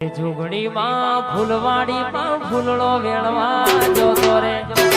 જોગણીમાં ફૂલવાડીમાં ફૂલડો વેણવા જોતો રે.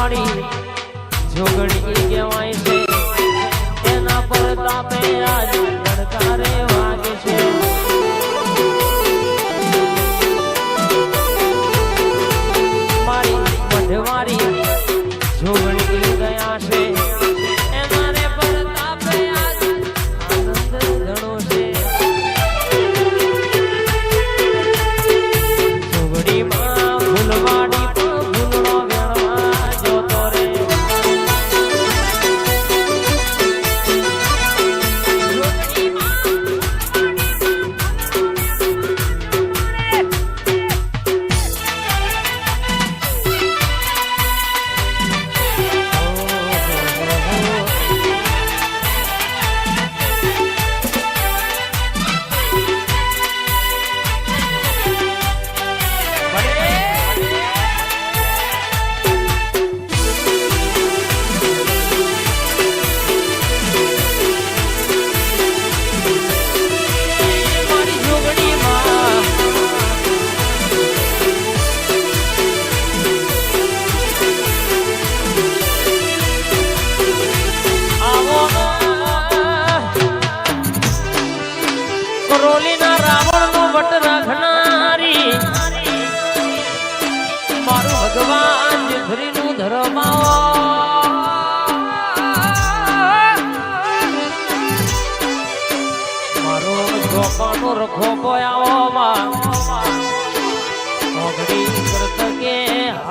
વાળી જોગણી કહેવાય છે એના પર તાપે આજુ લડકારે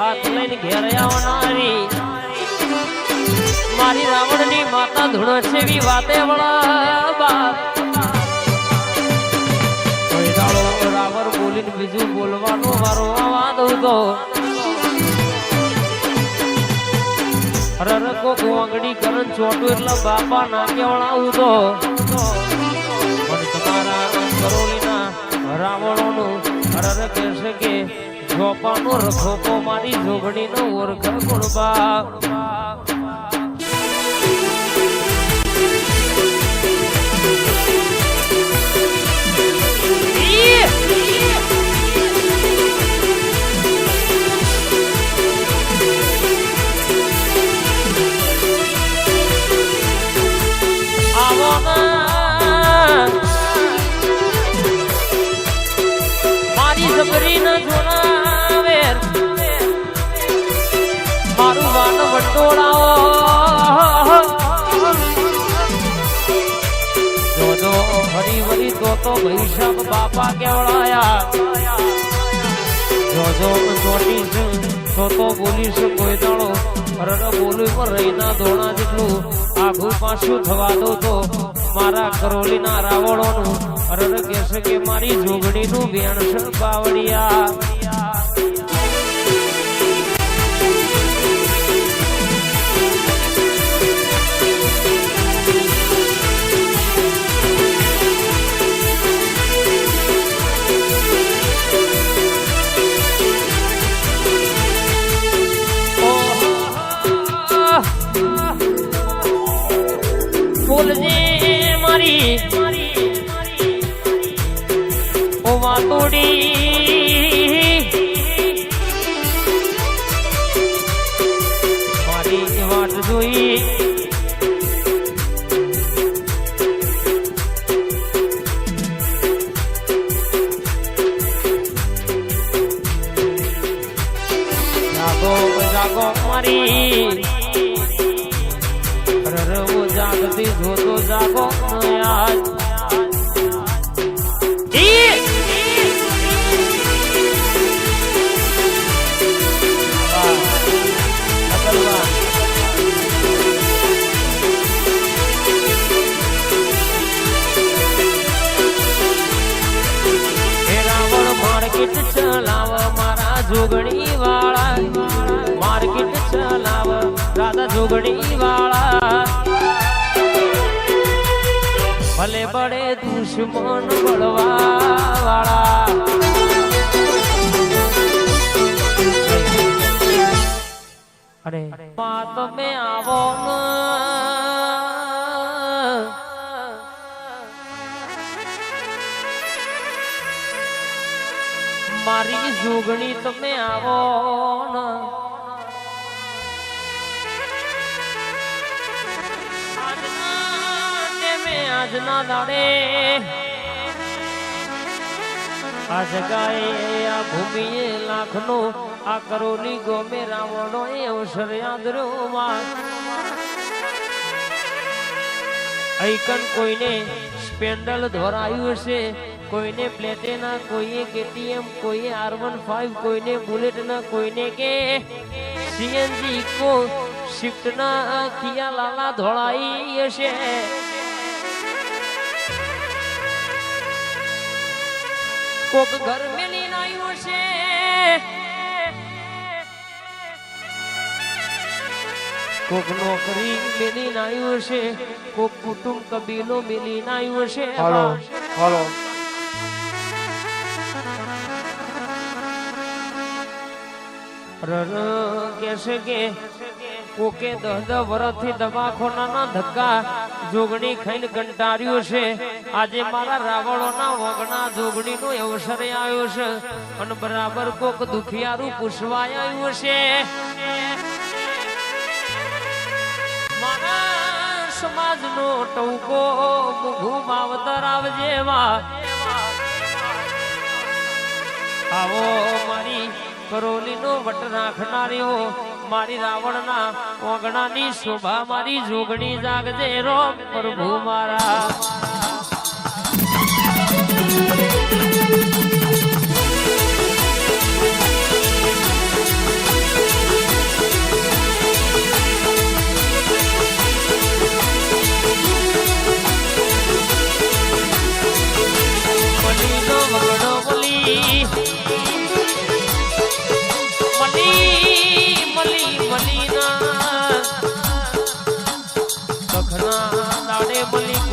હાથ લઈને ઘેર આવનારી. મારી રાવણની માતા ધૂણસેવી વાતે વળાબા. કોઈ રાવણ બોલીને બીજું બોલવાનો વારો દઉં તો ચોટું એટલે બાપા ના કેવડાવું તો પણ કે જોપાનો રખોપો મારી જોગણીનો ઓળખ ગુણબા. મારી સબરી ના જોનાવે હરી વરી તો તો ભૈષમ બાપા કેવડાયા. જોજો ચોટીશ, તો તો બોલીશ કોઈ દાડો. અરર બોલું પર રહીના ધોણા જેટલું. આઘું પાછું થવા દો તો મારા કરોલીના રાવણોનું. અરર કહેશે કે મારી જોગણીનું વેણ છે બાવળિયા. મારી ઓ વાતોડી મારી. વાટ જોઈ જાગતી જોતો જાગો આજ. ચલાવ મારા જોગણી વાળા. માર્કેટ ચલાવ દાદા જોગણી ભલે બડે દુશ્મન બળવા વાળા અરે માં તમે આવો મારી જોગણી તમે આવો ને આજના દાડે. આ જગાએ આ ભૂમિએ લાખનો આ કરોલી ગોમે રાવણો એ અવસર યાદ ઐકન કોઈને સ્પેન્ડલ ધોરાયું હશે. કોઈને પ્લેટેના કોઈએ કેટીએમ, કોઈએ આર વન ફાઈવ કોઈને બુલેટના કોઈને કે સીએનજી ઇકો શિફ્ટના કિયા લાલા ધોળાઈ હશે. કોક ઘર મેલી આવ્યું છે. કોક નોકરી મેલી આવ્યું છે કોક કુટુંબ કબીલો મેલી આવ્યું છે. હાલો હાલો. રર કેસે કે કોકે દહ દહ વર્ષથી દવાખાનાના ધક્કા જોગણી ખાઈને કંટાળ્યો છે. આજે મારા રાવણોના વગણા જોગણીનો અવસર આવ્યો છે. અને બરાબર કોક દુખિયારું પૂછવાય આવ્યું છે. મારા સમાજનો મુઘું માવતર આવજે વા આવો મારી કરોલીનો વટ રાખનારીઓ મારી રાવણના ઓગણાની શોભા મારી જોગણી જાગજે રો પ્રભુ મારા.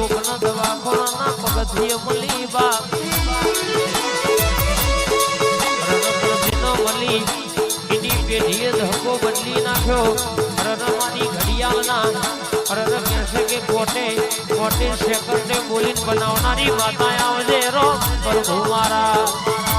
કોકના ધક્કો બદલી નાખ્યો. રણમાની ઘડિયાળના રણ કહેશે કે બનાવનારી માતા આવજે રો પ્રભુ મારા